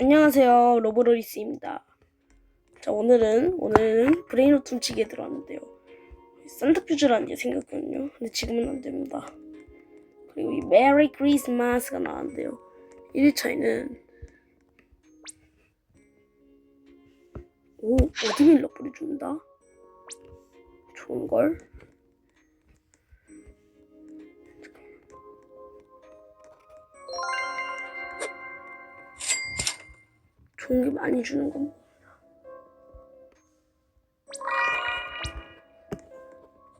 안녕하세요. 로보로리스입니다. 자 오늘은 오늘은 브레인로트 훔치기에 들어왔는데요. 산타퓨즈라는 게 생겼거든요. 근데 지금은 안됩니다. 그리고 이 메리 크리스마스가 나왔는데요. 1일차에는 오 어드밀러 뿌려준다. 좋은걸 좋은 게 많이 주는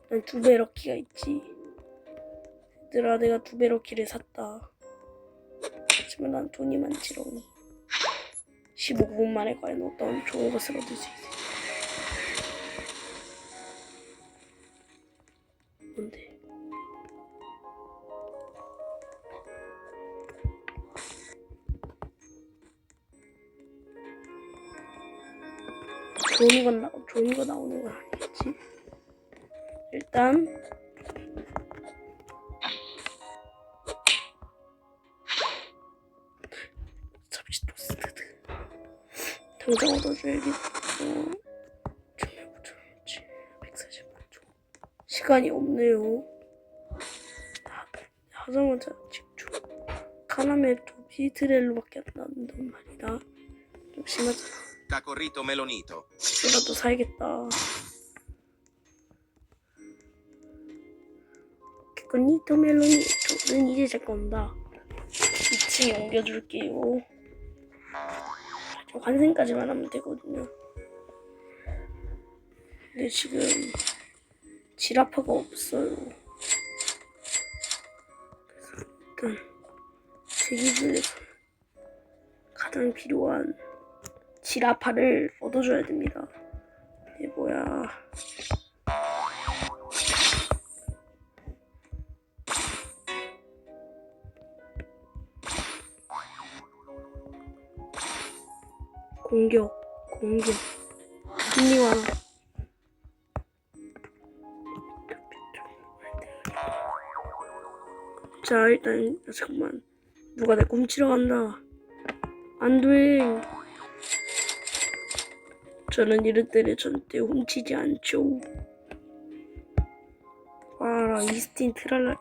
건난두 배 럭키가 있지. 얘들아, 내가 두 배 럭키를 샀다. 하지만 난 돈이 많지롱. 15분 만에 과연 어떤 좋은 것을 얻을 수 있을지. 좋은 건 나, 좋은 거 나오는 건 아니겠지? 일단. 잠시 토스트드. 당장 얻어줘야겠고 주문부터지. 140만 초. 시간이 없네요. 하- 하자마자 집중. 카라멜도 비트렐로밖에 안 나온단 말이다. 좀 심하잖아 Cacorrito Melonito. 이거라도 사야겠다. 코니토 멜로니토는 이제 제 건다. 2층에 옮겨줄게요. 저 환생까지만 하면 되거든요. 근데 지금 지라파가 없어요. 그래서 일단 제 기준에서 가장 필요한 지라파를 얻어줘야 됩니다. 이게 뭐야? 공격, 공격, 합리화. 자, 일단 잠깐만. 누가 내 훔치러 간다. 안 돼. 저는 이럴 때를 절대 훔치지 않죠. 와라 이스틴 트랄라.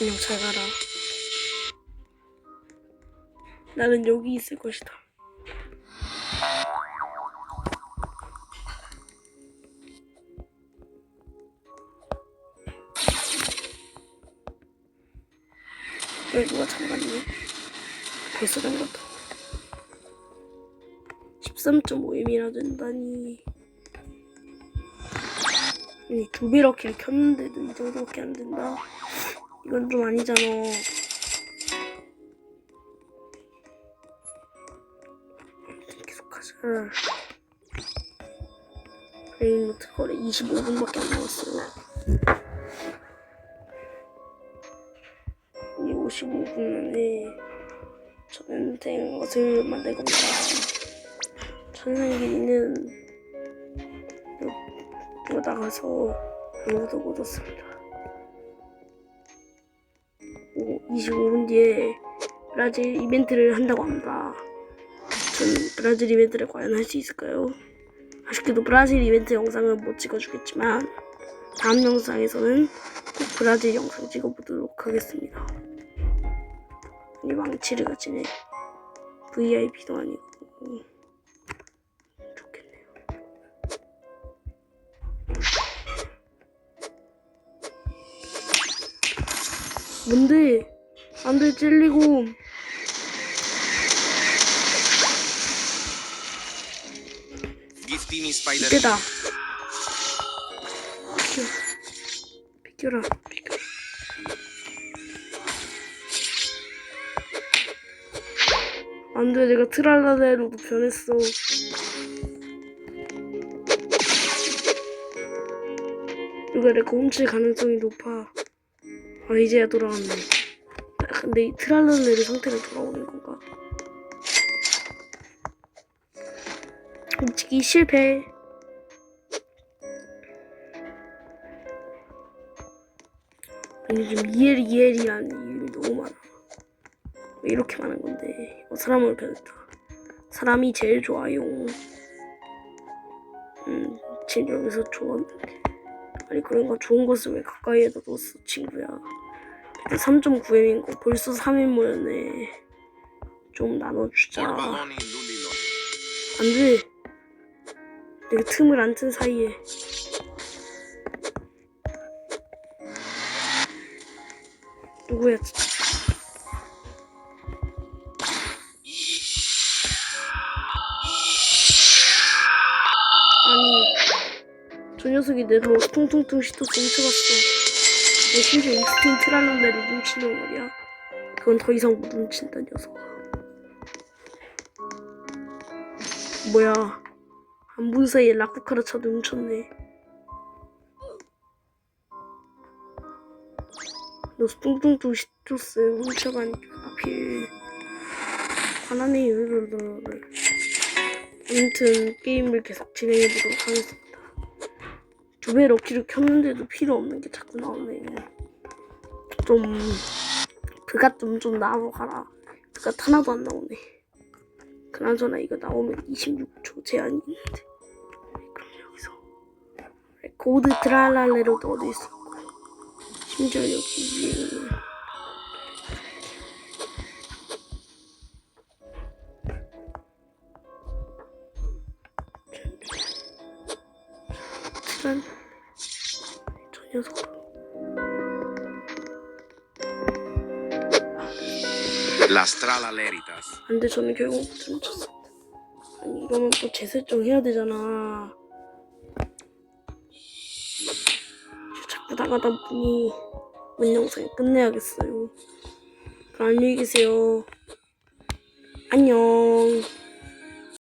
그냥 잘 가라. 나는 여기 있을 것이다. 여기 누가 잠갔니? 벌써 잠갔다. 13.5M이나 된다니. 아니, 두 배 럭키를 켰는데도 이 정도밖에 안 된다. 이건 좀 아니잖아. 계속 하자. 브레인노트 거래 25분밖에 안 남았어. 이 55분 안에 된 것을 만들 겁니다. 천상길이는 누가 나가서 아무것도 못 얻었습니다. 25분 뒤에 브라질 이벤트를 한다고 합니다. 전 브라질 이벤트를 과연 할 수 있을까요? 아쉽게도 브라질 이벤트 영상은 못 찍어주겠지만 다음 영상에서는 꼭 브라질 영상 찍어보도록 하겠습니다. 이 망치를 가지네. VIP도 아니고 좋겠네요. 뭔데? 안돼 찔리고. 이때다. 비켜라, 비켜라. 안돼 내가 트랄라데로 변했어. 누가 내거 훔칠 가능성이 높아. 아 이제야 돌아왔네. 아, 근데 이 트랄랄레르 상태로 돌아오는 건가? 훔치기 실패. 아니 지금 이엘 이엘이라는 이름이 너무 많아. 왜 이렇게 많은 건데? 어, 사람을 변했다. 사람이 제일 좋아요. 음, 지금 여기서 좋았는데. 아니 그런 거 좋은 것을 왜 가까이에다 뒀어 친구야. 근데 3.9M인 거 벌써 3인 모였네. 좀 나눠주자. 안 돼. 내가 틈을 안 튼 사이에. 누구야? 아니, 저 녀석이 내 로 퉁퉁퉁 시토스 훔쳐갔어. 내 심지어 익스틴 트랄랄레를 훔친단 말이야. 그건 더 이상 못 훔친다, 녀석. 뭐야? 안 본 사이에 라쿠카르차도 훔쳤네. 너 뚱뚱뚱 시토스 훔쳐가니까 하필 화나네 유르르르 아무튼 게임을 계속 진행해보도록 하겠습니다. 두배 럭키를 켰는데도 필요 없는 게 자꾸 나오네. 좀 그가 좀 좀 나와서 가라. 그가 하나도 안 나오네. 그나저나 이거 나오면 26초 제한이 있는데 그럼 여기서 코드 트랄랄레로도 얻을 수 있고 심지어 여기 트랄 저 녀석. 안돼 저는 결국 못 훔쳤습니다 아니 이러면 또 재설정 해야 되잖아. 자꾸 나가다 보니 본 영상 끝내야겠어요. 그럼 안녕히 계세요. 안녕